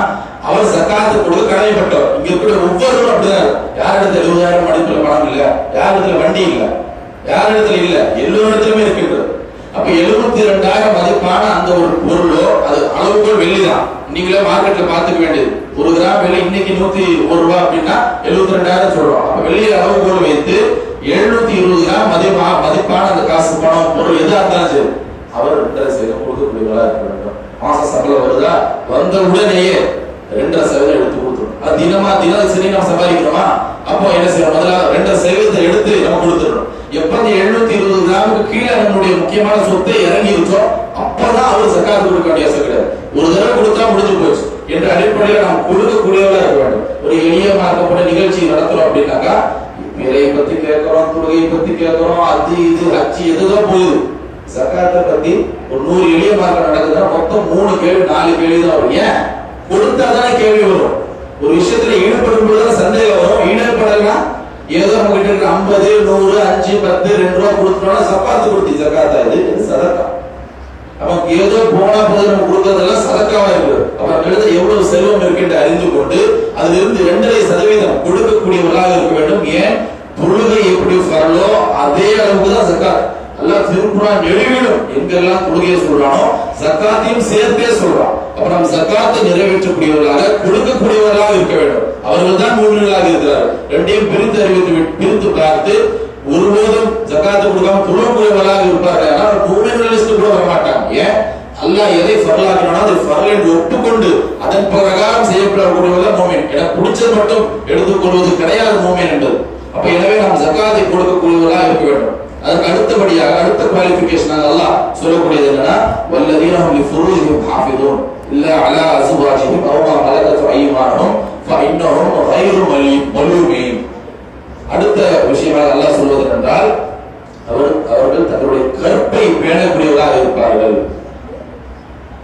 அவர் சக்காத்து கொடுக்க கடமைப்பட்டவர். இங்க இருக்கிற ஒவ்வொருவரும் அப்படிதான். யார் இடத்துல எழுபதாயிரம் மதிப்புல பணம் இல்ல? யார் இடத்துல வண்டி இல்லை? யாரிடத்துல இல்ல? எல்லோரிடத்திலுமே இருக்கின்றது. அப்ப எழுபத்தி ரெண்டாயிரம் மதிப்பான அந்த ஒரு பொருளோ அது அளவுகோல் வெள்ளிதான். நீங்களே மார்க்கெட்ல பாத்துக்க வேண்டியது. ஒரு கிராம் வெள்ளி இன்னைக்கு நூத்தி ஒரு ரூபா அப்படின்னா எழுபத்தி ரெண்டாயிரம் சொல்றோம். அப்ப வெள்ளியில அளவுகோல் வைத்து எழுநூத்தி இருபது கிராம் மதிப்பா மதிப்பான அந்த காசு பணம் பொருள் எதா இருந்தாலும் சரி. அவர் ரெண்டரை சதவீதம் கொடுக்கக்கூடியவரா இருக்க வேண்டும். மாச சம்பளம் வருதா? வந்த உடனேயே ரெண்டரை சதவீதம் எடுத்து கொடுத்துரும் அது தினமா தினம் சரி நம்ம சம்பாதிக்கிறோமா? அப்போ என்ன செய்யணும்? முதல்ல ரெண்டரை சதவீதத்தை எடுத்து நம்ம கொடுத்துடணும். எப்ப எழுநூத்தி இருபது கிராமுக்கு கீழே நம்மளுடைய முக்கியமான சொத்தை இறங்கி இருக்கோ அப்பதான் அவர் சக்காத்து கொடுக்க வேண்டிய அவசியம் கிடையாது. ஒரு தடவை கொடுத்தா முடிஞ்சு போச்சு. என்ற அடிப்படையில் நாம் கொடுக்கக்கூடியவர்களா இருக்க வேண்டும். ஒரு எளிய மார்க்கப்பட்ட நிகழ்ச்சி நடத்துறோம் அப்படின்னாக்கா பிறையை பத்தி கேட்கிறோம் தொழுகையை பத்தி கேட்கிறோம் அது இது அச்சு எதுதான் போகுது. சக்காத்தை பத்தி ஒரு நூறு எளிய மார்க்கம் நடக்குதுன்னா மொத்தம் மூணு கேள்வி நாலு கேள்வி தான் வரும். ஏன்? கொடுத்தா தானே கேள்வி வரும். ஒரு விஷயத்துல ஈடுபடும் போது சந்தேகம் வரும். ஈடுபடலாம் ஏதோ நம்ம கிட்ட இருக்கிற ஐம்பது நூறு அஞ்சு பத்து ரெண்டு ரூபா கொடுத்தோம்னா சப்பாத்து கொடுத்தி சக்காத்தா இது? சதக்கா. நமக்கு ஏதோ போனா போது நம்ம கொடுக்கறதெல்லாம் சதக்காவா இருக்கு? அப்ப எழுத எவ்வளவு செல்வம் இருக்கு அறிந்து கொண்டு அதுல இருந்து ரெண்டரை சதவீதம் கொடுக்கக்கூடியவர்களாக இருக்க வேண்டும். ஏன்? தொழுகை எப்படி வரலோ அதே அளவுக்கு தான் சக்காத் எல்லாம் திருக்குறான் எழுவிடும் எங்கெல்லாம் தொழுகையை சொல்றானோ சக்காத்தையும் சேர்த்தே சொல்றான். அப்ப நம்ம சக்காத்தை நிறைவேற்றக்கூடியவர்களாக கொடுக்கக்கூடியவர்களாக இருக்க வேண்டும். அவர்கள் தான் மூன்றுகளாக இருக்கிறார்கள். ரெண்டையும் பிரித்து அறிவித்து விட்டு- பிரித்து பார்த்து ஒருபோதும் ஜக்காத்து கொடுக்காம தொழுகக்கூடியவர்களாக இருப்பார்கள். ஆனால் மூமின்கள் லிஸ்ட் கூட வர மாட்டாங்க ஏன்? அல்லாஹ் எதை ஃபர்லாக்கணும் அது ஃபர்ல் என்று ஒப்புக்கொண்டு அதன் பிரகாரம் செய்யப்படக்கூடியவர்கள் மூமின். எனக்கு பிடிச்சது மட்டும் எடுத்துக்கொள்வது கிடையாது மூமின் என்பது. அப்ப எனவே நாம் ஜக்காத்தை கொடுக்கக்கூடியவர்களாக இருக்க வேண்டும். அதற்கு அடுத்தபடியாக அடுத்த குவாலிஃபிகேஷன் அல்லாஹ் சொல்லக்கூடியது என்னன்னா வல்லதீனம் ஹும் லிஃபுரூஜிஹிம் ஹாஃபிதூன். இல்ல அலா அஸ்வாஜிஹிம் அவமா மா மலகத் இன்னும் ஃபஇன்னஹும் கைரு அடுத்த விஷயமாக அல்லாஹ் சொல்வது என்றால் அவர் அவர்கள் தங்களுடைய கற்பை பேணக்கூடியவராக இருப்பார்கள்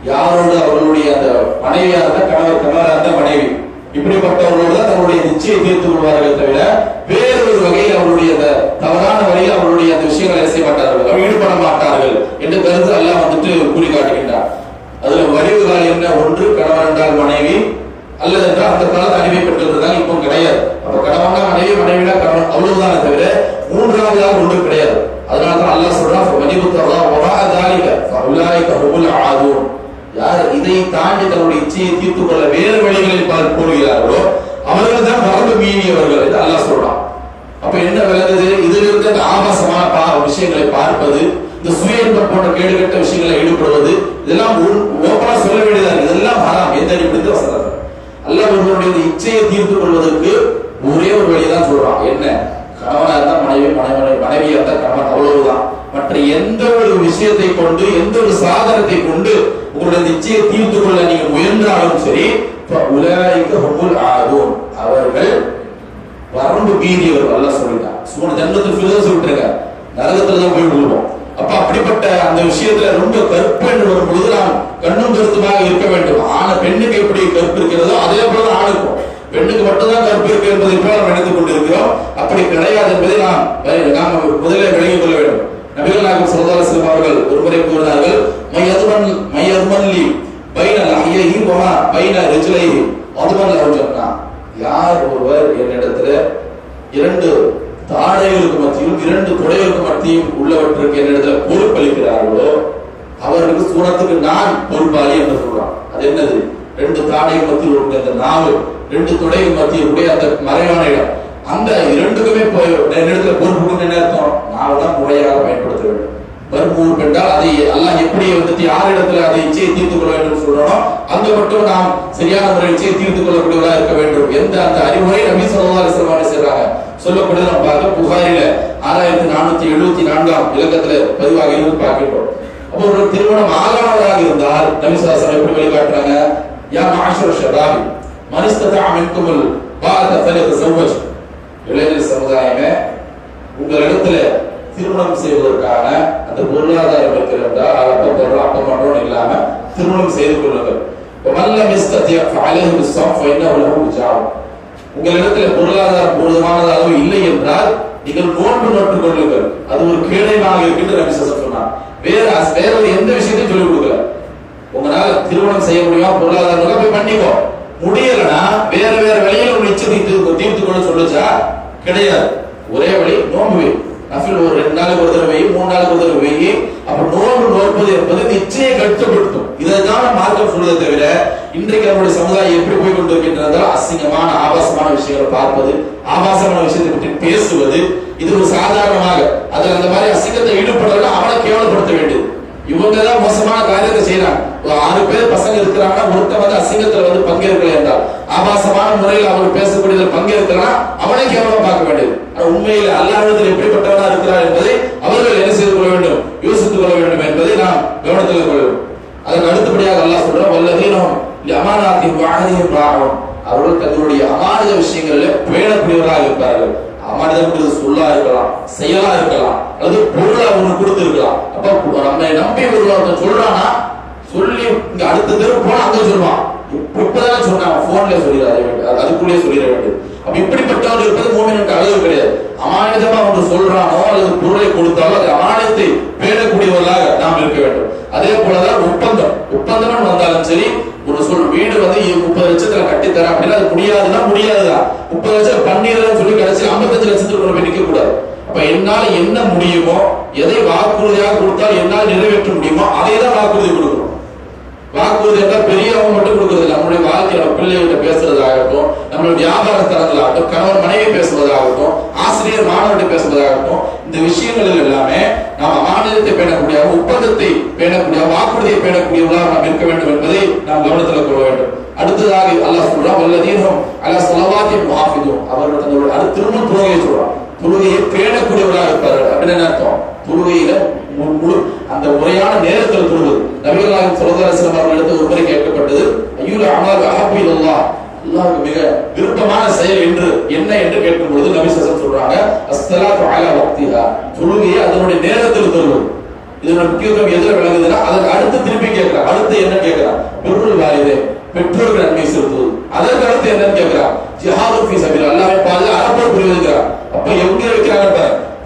யாரோடு அவர்களுடைய அந்த மனைவியா இருந்தால் கணவர் கணவராக இருந்த மனைவி இப்படிப்பட்டவர்களோடு தான் தங்களுடைய நிச்சயம் தீர்த்து கொள்வார்கள் தவிர வேறொரு வகையில் அவருடைய அந்த தவறான வழியில் அவருடைய அந்த விஷயங்களை செய்ய மாட்டார்கள் அவர் ஈடுபட மாட்டார்கள் என்று கருத்து எல்லாம் வந்துட்டு கூறி காட்டுகின்றார் அதுல வடிவுகள் என்ன ஒன்று கணவன் என்றால் மனைவி அல்லது என்றால் அந்த காலத்து அடிமை இப்போ கிடையாது. அப்ப கணவனா மனைவி மனைவினா கணவன் அவ்வளவுதானே தவிர மூன்றாவதாக ஒன்று கிடையாது. அதனால தான் அல்லாஹ் சொல்றான் வனிபுத்தல்லா ஒரா தாலிக ஃபஉலாயிக ஹுமுல் ஆதூன். யார் இதை தாண்டி தன்னுடைய இச்சையை தீர்த்து கொள்ள வேறு வழிகளில் பார் போடுகிறார்களோ அவர்கள் தான் வரம்பு மீறியவர்கள் என்று அல்லாஹ் சொல்றான். அப்ப என்ன விளங்குது? இதில் இருக்க அந்த ஆபாசமான விஷயங்களை பார்ப்பது இந்த சுய இன்பம் போன்ற கேடுகட்ட விஷயங்களை ஈடுபடுவது இதெல்லாம் ஓப்பனா சொல்ல வேண்டியதாக இதெல்லாம் ஹராம். எந்த அடிப்படைத்து வசனம் அல்லாஹ் ஒருவருடைய இந்த இச்சையை தீர்த்து கொள்வதற்கு ஒரே ஒரு வழிதான் சொல்றான். என்ன? கணவனா இருந்தா மனைவி மனைவி மனைவியா இருந்தா கணவன் அவ்வளவுதான். மற்ற எந்த ஒரு விஷயத்தை கொண்டு எந்த ஒரு சாதனத்தை கொண்டு உங்களுடைய நிச்சய தீர்த்து கொள்ள நீங்க முயன்றாலும் சரி உலாய்க்க ஹுமுல் ஆகும் அவர்கள் வரம்பு மீறியவர்கள் அல்லாஹ் சொல்லிட்டான். சும்மா ஜன்னத்தில் ஃபிரதோஸ் விட்டுருங்க. நரகத்துல தான் போய் விடுவோம் அப்ப அப்படிப்பட்ட அந்த விஷயத்துல ரொம்ப கற்பு என்று வரும் பொழுது நாம் கண்ணும் கருத்துமாக இருக்க வேண்டும். ஆன பெண்ணுக்கு எப்படி கற்பு இருக்கிறதோ அதே போல ஆணுக்கும். பெண்ணுக்கு மட்டும்தான் கற்பு இருக்கு என்பதை போல நாம் நினைத்துக் கொண்டிருக்கிறோம். அப்படி கிடையாது என்பதை நாம் நாம் முதலில் விளங்கிக் கொள்ள வேண்டும். நபிகள் நாயகம் சல்லல்லாஹு அவர்கள் ஒருமுறை கூறினார்கள் மையதுமன் மையதுமன்லி பைன அஹ்யஹி போனா பைன ரிஜ்லைஹி. அதுமன் லஹு ஜன்னா யார் ஒருவர் என்னிடத்துல இரண்டு தாடைகளுக்கு மத்தியும் இரண்டு துடைகளுக்கு மத்தியும் உள்ளவற்றுக்கு என்னிடத்துல பொறுப்பளிக்கிறார்களோ அவருக்கு சூனத்துக்கு நான் பொறுப்பாளி என்று சொல்றான். அது என்னது? ரெண்டு தாடைகள் மத்தியில் இருக்கிற அந்த நாவு ரெண்டு துடைகள் மத்தியில் உடைய அந்த மறைவான இடம். அந்த இரண்டுக்குமே போய் என்னிடத்துல பொறுப்புக்கு என்ன அர்த்தம்? நான் தான் முறையாக பயன்படுத்த வேண்டும். மறுபூர் பெற்றால் அதை அல்லாஹ் எப்படி வந்துட்டு யார் இடத்துல அதை இச்சையை தீர்த்துக் கொள்ள வேண்டும் சொல்றோம் அந்த மட்டும் நாம் சரியான முறை இச்சையை தீர்த்துக் கொள்ளக்கூடியவர்களா இருக்க வேண்டும் எந்த அந்த அறிவுரை நபி ஸல்லல்லாஹு அலைஹி வஸல்லம் செய்றாங்க. நம்ம பார்க்க புகாரில ஆறாயிரத்தி நானூத்தி எழுபத்தி நான்காம் இலக்கத்துல பதிவாக இருந்து பார்க்கிறோம் அப்போ ஒரு திருமணம் ஆகாதவராக இருந்தால் நபிசாசனம் எப்படி வழிகாட்டுறாங்க? யா மாஷர் ஷபாபி மனிஸ்ததா மின்குமுல் பாத ஃபலித் சௌவஜ் இளைஞர் சமுதாயமே உங்களிடத்துல திருமணம் செய்வதற்கான அந்த பொருளாதாரம் இருக்கிறதா அப்ப பொருள் அப்ப மட்டும் இல்லாம திருமணம் செய்து கொள்ளுங்கள். வல்லம் உங்களிடத்தில் பொருளாதாரம் போதுமானது அளவு இல்லை என்றால் நீங்கள் நோன்பு நோட்டுக் கொள்ளுங்கள். அது ஒரு கேடயமாக இருக்கின்ற நபி சசம் சொன்னார் வேற வேற எந்த விஷயத்தையும் சொல்லிக் கொடுக்கல. உங்களால திருமணம் செய்ய முடியுமா? பொருளாதாரம் போய் பண்ணிக்கோ. முடியலன்னா வேற வேற வழியில் உங்க இச்சை தீர்த்து தீர்த்து கொள்ள சொல்லுச்சா? கிடையாது. ஒரே வழி நோன்பு நஃபில் ஒரு ரெண்டு நாளுக்கு ஒரு தடவை வை மூணு நாளுக்கு ஒரு தடவை வை அப்ப நோன்பு நோற்பது என்பது நிச்சயம் கட்டுப்படுத்தும். இதைதான் மார்க்கம் சொல்வதை தவிர இன்றைக்கு நம்முடைய சமுதாயம் எப்படி போய் கொண்டிருக்கின்றது அசிங்கமான ஆபாசமான விஷயங்களை பார்ப்பது ஆபாசமான விஷயத்தை பற்றி பேசுவது இது ஒரு சாதாரணமாக. அதுல அந்த மாதிரி அசிங்கத்தை ஈடுபடுறதுல அவனை கேவலப்படுத்த வேண்டியது இவங்க தான் மோசமான காரியத்தை செய்யறாங்க ஒரு ஆறு பேர் பசங்க இருக்கிறாங்கன்னா ஒருத்த வந்து அசிங்கத்துல வந்து பங்கேற்கல என்றால் ஆபாசமான முறையில் அவர் பேசக்கூடியதில் பங்கேற்கிறான் அவனை கேவலம் பார்க்க வேண்டியது. உண்மையில் அல்லாஹத்தில் எப்படிப்பட்டவனா இருக்கிறார் என்பதை அவர்கள் என்ன செய்து கொள்ள வேண்டும்? யோசித்துக் கொள்ள வேண்டும் என்பதை நாம் கவனத்தில் கொள்ள வேண்டும் அதற்கு அடுத்தபடியாக அல்லாஹ் சொல்றோம் வல்லதீனம் அமானாத்தின் வாகனியும் ராகம் அவர்கள் தங்களுடைய அமானித விஷயங்களில் பேணக்கூடியவர்களாக இருப்பார்கள். அமானிதம்ன்றது சொல்லா இருக்கலாம் செயலா இருக்கலாம் அல்லது பொருளா ஒண்ணு கொடுத்து இருக்கலாம் அப்ப நம்மை நம்பி ஒருவன் சொல்றானா சொல்லி இங்க அடுத்த தெரு போனா அங்க சொல்லுவான். இப்ப- இப்பதானே சொன்னான் போன்ல சொல்லிடுறாரு அதுக்குள்ளேயே சொல்லிட வேண்டியது. இப்படிப்பட்டவர்கள் இருப்பது மூமினுக்கு அளவு கிடையாது. அமானிதமா ஒன்று சொல்றானோ அல்லது பொருளை கொடுத்தாலோ அது அமானியத்தை பேணக்கூடியவர்களாக நாம் இருக்க வேண்டும். அதே போலதான் ஒப்பந்தம். ஒப்பந்தம் வந்தாலும் சரி ஒரு சொல் வீடு வந்து முப்பது லட்சத்துல கட்டி அப்படின்னா அது முடியாதுன்னா முடியாதுதான். முப்பது லட்சம் பண்ணிடுறேன்னு சொல்லி கடைசி ஐம்பத்தஞ்சு லட்சத்துக்கு கொண்டு போய் நிக்க கூடாது அப்ப என்னால என்ன முடியுமோ எதை வாக்குறுதியாக கொடுத்தால் என்னால் நிறைவேற்ற முடியுமோ அதை தான் வாக்குறுதி கொடுக்கணும். வாக்குறுதி என்றால் பெரியவங்க மட்டும் கொடுக்கிறது இல்லை. நம்மளுடைய வாழ்க்கை நம்ம பிள்ளைகிட்ட பேசுறதாகட்டும் நம்மளுடைய வியாபார தரங்களாகட்டும் கணவன் மனைவி பேசுவதாகட்டும் ஆசிரியர் மாணவர்கிட்ட பேசுவதாகட்டும் இந்த விஷயங்களில் எல்லாமே நாம் மாநிலத்தை பேணக்கூடிய ஒப்பந்தத்தை பேணக்கூடிய வாக்குறுதியை பேணக்கூடியவர்களாக நாம் இருக்க வேண்டும் என்பதை நாம் கவனத்தில் கொள்ள வேண்டும். அடுத்ததாக அல்லாஹ் சொல்றான் வல்லதீனம் அல்லாஹ் சொல்லவாத்தி முஹாஃபிதும் அவர்கள் தங்களுடைய அடுத்த திரும்ப தொழுகையை சொல்றான். தொழுகையை பேணக்கூடியவர்களாக இருப்பார்கள் அப்படின்னு என்ன அர்த்தம்? தொழுகையில முழு அந்த முறையான நேரத்தில் தொழுவது நபிகள் நாயகம் ஸல்லல்லாஹு அலைஹி அவர்களிடத்தில் ஒரு முறை கேட்கப்பட்டது ஐயுல் அமல் அஹப்பு இலல்லாஹ் அல்லாஹ்வுக்கு மிக விருப்பமான செயல் என்று என்ன என்று கேட்கும் பொழுது நபி ஸல்லல்லாஹு சொல்றாங்க அஸ்ஸலாத்து அலா வக்திஹா. தொழுகையை அதனுடைய நேரத்தில் தொழுவது இதோட முக்கியத்துவம் எதுல விளங்குதுன்னா அதற்கு அடுத்து திருப்பி கேட்கிறான். அடுத்து என்ன கேட்கிறான்? பெருள் வாரிதே பெற்றோர்கள் நன்மை செலுத்துவது. அதற்கு அடுத்து என்னன்னு கேட்கிறான்? ஜிஹாது ஃபீ சபீல் அல்லாஹ்வை பாது அறப்போர் புரிவதுங்கிறான். அப்ப எங்க வைக்கிறாங்க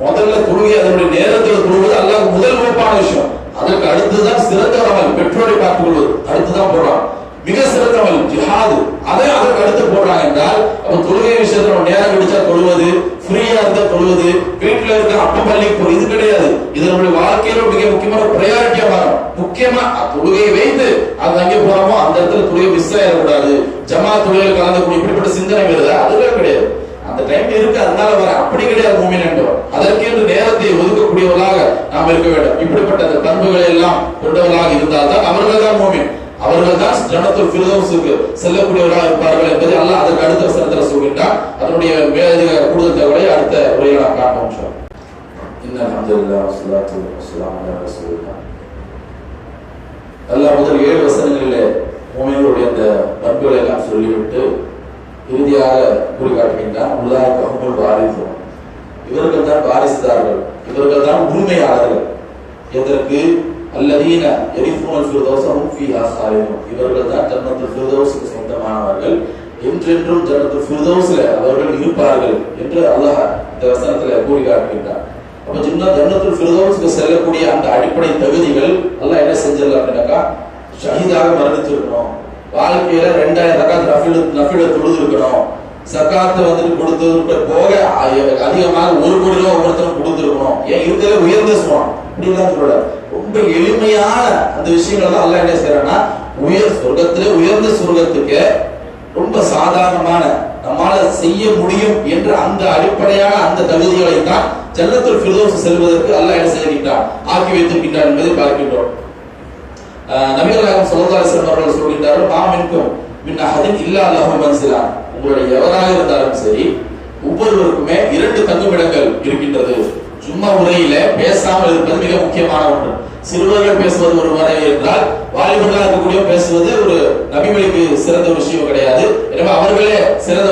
முதல்ல தொழுகை அதனுடைய நேரத்தில் தொழுவது அல்லாஹ் முதல் விருப்பமான விஷயம். அதற்கு அடுத்துதான் சிறந்த அமல் பெற்றோரை பார்த்துக் கொள்வது. அடுத்துதான் போடுறான் மிக சிறந்த அமல் ஜிஹாது. அதை அதற்கு அடுத்து போடுறாங்க என்றால் அப்ப தொழுகை விஷயத்துல நம்ம நேரம் கிடைச்சா தொழுவது ஃப்ரீயா இருந்தா தொழுவது வீட்டுல இருக்க அப்ப பள்ளிக்கு போறது இது கிடையாது. இது நம்மளுடைய வாழ்க்கையில மிக முக்கியமான ப்ரையாரிட்டியா மாறும். முக்கியமா தொழுகையை வைத்து அது அங்கே போறோமோ அந்த இடத்துல தொழுகை மிஸ் ஆயிடக்கூடாது. ஜமா தொழில் கலந்து இப்படிப்பட்ட சிந்தனை வருது அதுவே கிடையாது. அந்த டைம் இருக்கு அதனால வர அப்படி கிடையாது மூமின் அதற்கென்று நேரத்தை ஒதுக்கக்கூடியவர்களாக நாம் இருக்க வேண்டும். இப்படிப்பட்ட அந்த பண்புகளை எல்லாம் கொண்டவர்களாக இருந்தால் தான் அவர்கள் தான் மூமின் அவர்கள் தான் ஜனத்துல் பிரதோசுக்கு செல்லக்கூடியவர்களாக இருப்பார்கள் என்பதை அல்ல அதற்கு அடுத்த வசனத்தில் சொல்கின்றார் அதனுடைய மேலதிக கூடுதல் தகவலை அடுத்த உரையை நாம் காண்போம் இன்ஷா அல்லாஹ். முதல் ஏழு வசனங்களிலே மூமின்களுடைய அந்த பண்புகளை எல்லாம் சொல்லிவிட்டு இறுதியாக குறிகாட்டுகின்றான் உள்ளாக ஹுமுல் வாரிசும் இவர்கள் தான் வாரிசுதார்கள் இவர்கள் தான் உரிமையாளர்கள். எதற்கு? அல்லதீன எரிஃபூனல் ஃபிர்தௌஸஹும் ஃபீஹா ஹாலிதூன் இவர்கள் தான் ஜன்னத்துல் ஃபிர்தௌஸுக்கு சொந்தமானவர்கள். என்றென்றும் ஜன்னத்துல் ஃபிர்தௌஸ்ல அவர்கள் இருப்பார்கள் என்று அல்லாஹ் இந்த வசனத்தில் கூறி காட்டுகின்றார் அப்ப ஜின்னா ஜன்னத்துல் ஃபிர்தௌஸ்க்கு செல்லக்கூடிய அந்த அடிப்படை தகுதிகள் அல்லாஹ் என்ன செஞ்சிடலாம் அப்படின்னாக்கா ஷஹீதாக மரணிச்சிருக்கணும் வாழ்க்கையில ரெண்டாயிரம் ரகாத் நஃபில் நஃபில தொழுது இருக்கணும் சக்காத்தை வந்துட்டு கொடுத்தது போக அதிகமாக ஒரு கோடி ரூபாய் ஒவ்வொருத்தரும் கொடுத்துருக்கணும். ஏன் இருக்கிற உயர்ந்த சுகம் அப்படிலாம் சொல்ல ரொம்ப எளிமையான அந்த விஷயங்கள் தான் அல்ல என்ன செய்யறான்னா உயர் சொர்க்கத்திலே உயர்ந்த சொர்க்கத்துக்கு ரொம்ப சாதாரணமான நம்மால செய்ய முடியும் என்ற அந்த அடிப்படையான அந்த தகுதிகளை தான் ஜன்னத்தில் ஃபிர்தௌஸ் செல்வதற்கு அல்லாஹ் என்ன செய்கின்றான் ஆக்கி வைத்திருக்கின்றான் என்பதை பார்க்கின்றோம். ஆஹ் நபிகள் அவர்கள் சொல்கின்றார்கள் மா மின்கும் மின் அஹதின் இல்லா அல்லாஹு மன்சிலா. உங்களுடைய எவராக இருந்தாலும் சரி ஒவ்வொருவருக்குமே இரண்டு தங்குமிடங்கள் இருக்கின்றது. சும்மா உரையில பேசாமல் இருப்பது மிக முக்கியமான ஒன்று. சிறுவர்கள் பேசுவது ஒரு முறை என்றால் வாலிபர்களாக இருக்கக்கூடிய பேசுவது ஒரு நபிமொழிக்கு சிறந்த ஒரு விஷயம் கிடையாது. எனவே அவர்களே சிறந்த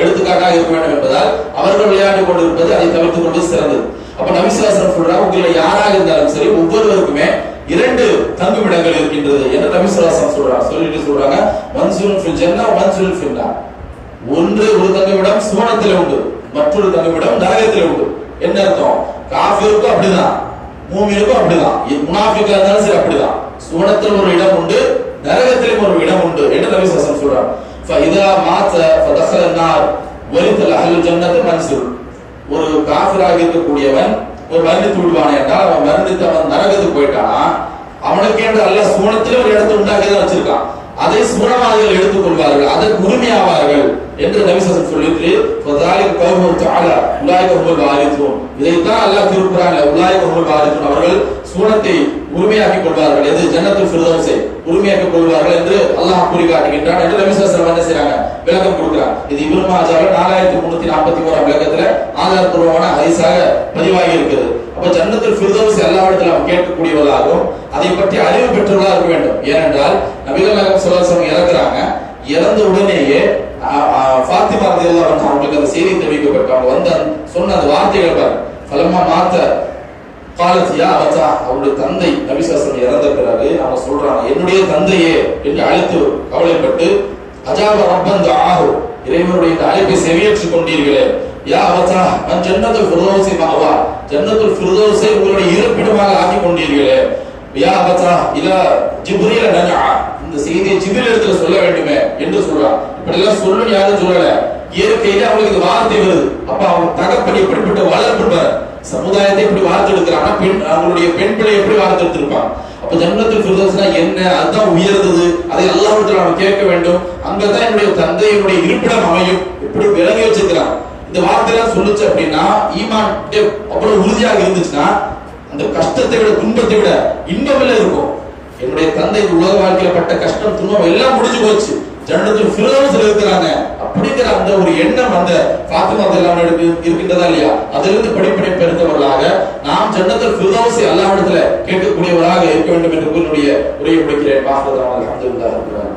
எடுத்துக்காட்டாக இருக்க வேண்டும் என்பதால் அவர்கள் விளையாண்டு கொண்டிருப்பது அதை தவிர்த்துக் கொண்டு சிறந்தது. அப்ப நபிசாசனம் சொல்றாங்க உங்களை யாராக இருந்தாலும் சரி ஒவ்வொருவருக்குமே இரண்டு தங்குமிடங்கள் இருக்கின்றது என நபிசுல்லாசம் சொல்றாங்க. சொல்லிட்டு சொல்றாங்க மன்சூரன் ஃபில் ஜன்னா மன்சூரன் ஃபில் ஒன்று ஒரு தங்குமிடம் சுவனத்தில் உண்டு மற்றொரு தங்குமிடம் நரகத்தில் உண்டு. என்ன அர்த்தம்? காஃபியருக்கும் அப்படிதான் மூமியருக்கும் அப்படிதான் முனாஃபிக்கா இருந்தாலும் சரி அப்படிதான். சுவனத்தில் ஒரு இடம் உண்டு நரகத்திலும் ஒரு இடம் உண்டு என்று நபிசுல்லாசம் சொல்றாங்க. ஃபைதா மாத்த ஃபதஹல் நார் வலித்தல் அஹ்லுல் ஒரு காஃபிராக இருக்கக்கூடியவன் ஒரு வருணித்து விடுவானே என்றால் அவன் வருணித்து அவன் நரகத்துக்கு போயிட்டானா? அவனுக்கு என்று அல்ல சூனத்திலே ஒரு இடத்தை உண்டாக்கி தான் வச்சிருக்கான். அதை சூனவாதிகள் எடுத்துக் கொள்வார்கள். அதற்கு உரிமையாவார்கள். என்று நபிசன் சொல்லிட்டு ஃபதாலிக கௌமம் தஆலா உலாயிக உங்கள் வாரிசூன். இதைத்தான் அல்லாஹ் திருக்குறான்ல உலாயிக உங்கள் வாரிசூன். அவர்கள் சூனத்தை உரிமையாக்கிக் கொள்வார்கள். எது? ஜன்னத்து ஃபிர்தௌஸை உரிமையாக்கிக் கொள்வார்கள் என்று அல்லாஹ் கூறி காட்டுகின்றான் என்று நபிசசம் என்ன செய்யறாங்க விளக்கம் கொடுக்கிறான். இது இப்னு மாஜால 4341 விளக்கத்துல ஆதாரப்பூர்வமான ஹரிசாக பதிவாகி இருக்கிறது அப்ப ஜன்னத்தில் ஃபிர்தௌஸ் எல்லா இடத்துல நாம் கேட்கக்கூடியவர்களாகவும் அதை பற்றி அறிவு பெற்றவர்களாக இருக்க வேண்டும். ஏனென்றால் நபிகள் நாயகம் ஸல்லல்லாஹு இறக்குறாங்க. இறந்த உடனேயே ஆ- ஆ, ஃபாத்திமா ரலியல்லாஹு அன்ஹா அவங்களுக்கு அந்த செய்தி தெரிவிக்கப்பட்டு அவங்க வந்து சொன்ன அந்த வார்த்தைகள் பாரு பலமா மாத்த காலத் யா அபதா அவருடைய தந்தை நபிசாசன் இறந்த பிறகு அவங்க சொல்றாங்க என்னுடைய தந்தையே என்று அழைத்து கவலைப்பட்டு அஜாப ரப்பந்த ஆஹு இறைவனுடைய இந்த அழைப்பை செவியேற்றுக் கொண்டீர்களே. யா அபதா நான் ஜன்னத்துல் ஃபிர்தௌஸி மாவா ஜன்னத்துல் ஃபிர்தௌஸை உங்களுடைய இருப்பிடமாக ஆக்கி கொண்டீர்களே. யா அபதா இல ஜிப்ரீல நஜா இந்த செய்தியை ஜிபில் இடத்துல சொல்ல வேண்டுமே என்று சொல்றான். இப்படி எல்லாம் சொல்லணும் யாரும் சொல்லல. இயற்கையில அவங்களுக்கு இந்த வார்த்தை வருது. அப்ப அவங்க தகப்பன் எப்படிப்பட்ட வளர்ப்பு சமுதாயத்தை எப்படி வார்த்தெடுக்கிறாங்கன்னா பெண் அவங்களுடைய பெண் பிள்ளை எப்படி வார்த்தெடுத்திருப்பாங்க அப்ப ஜன்னத்துல் ஃபிர்தௌஸ்னா என்ன அதுதான் உயர்ந்தது. அதை எல்லாவற்றிலும் அவன் கேட்க வேண்டும். அங்கதான் என்னுடைய தந்தையினுடைய இருப்பிடம் அமையும். எப்படி விலகி வச்சிருக்கிறான். இந்த வார்த்தையெல்லாம் சொல்லுச்சு அப்படின்னா ஈமான் அவ்வளவு உறுதியாக இருந்துச்சுன்னா அந்த கஷ்டத்தை விட துன்பத்தை விட இன்பமில்ல இருக்கும். என்னுடைய தந்தை உலக வாழ்க்கையில பட்ட கஷ்டம் துன்பம் எல்லாம் முடிஞ்சு போச்சு. ஜனத்தில் ஃபிர்தௌஸ்ல இருக்கிறாங்க. அப்படிங்கிற அந்த ஒரு எண்ணம் அந்த பாத்திமா ரலியல்லாஹு இருக்கின்றதா இல்லையா? அதிலிருந்து படிப்படி பெருந்தவர்களாக நாம் ஜன்னத்தில் ஃபிர்தௌஸை அல்லாஹ்விடத்துல கேட்கக்கூடியவராக இருக்க வேண்டும் என்று கூறினுடைய உரையை முடிக்கிறேன். பாஹ்ரதான் அல்ஹம்துலில்லாஹ் இருக்கிறார்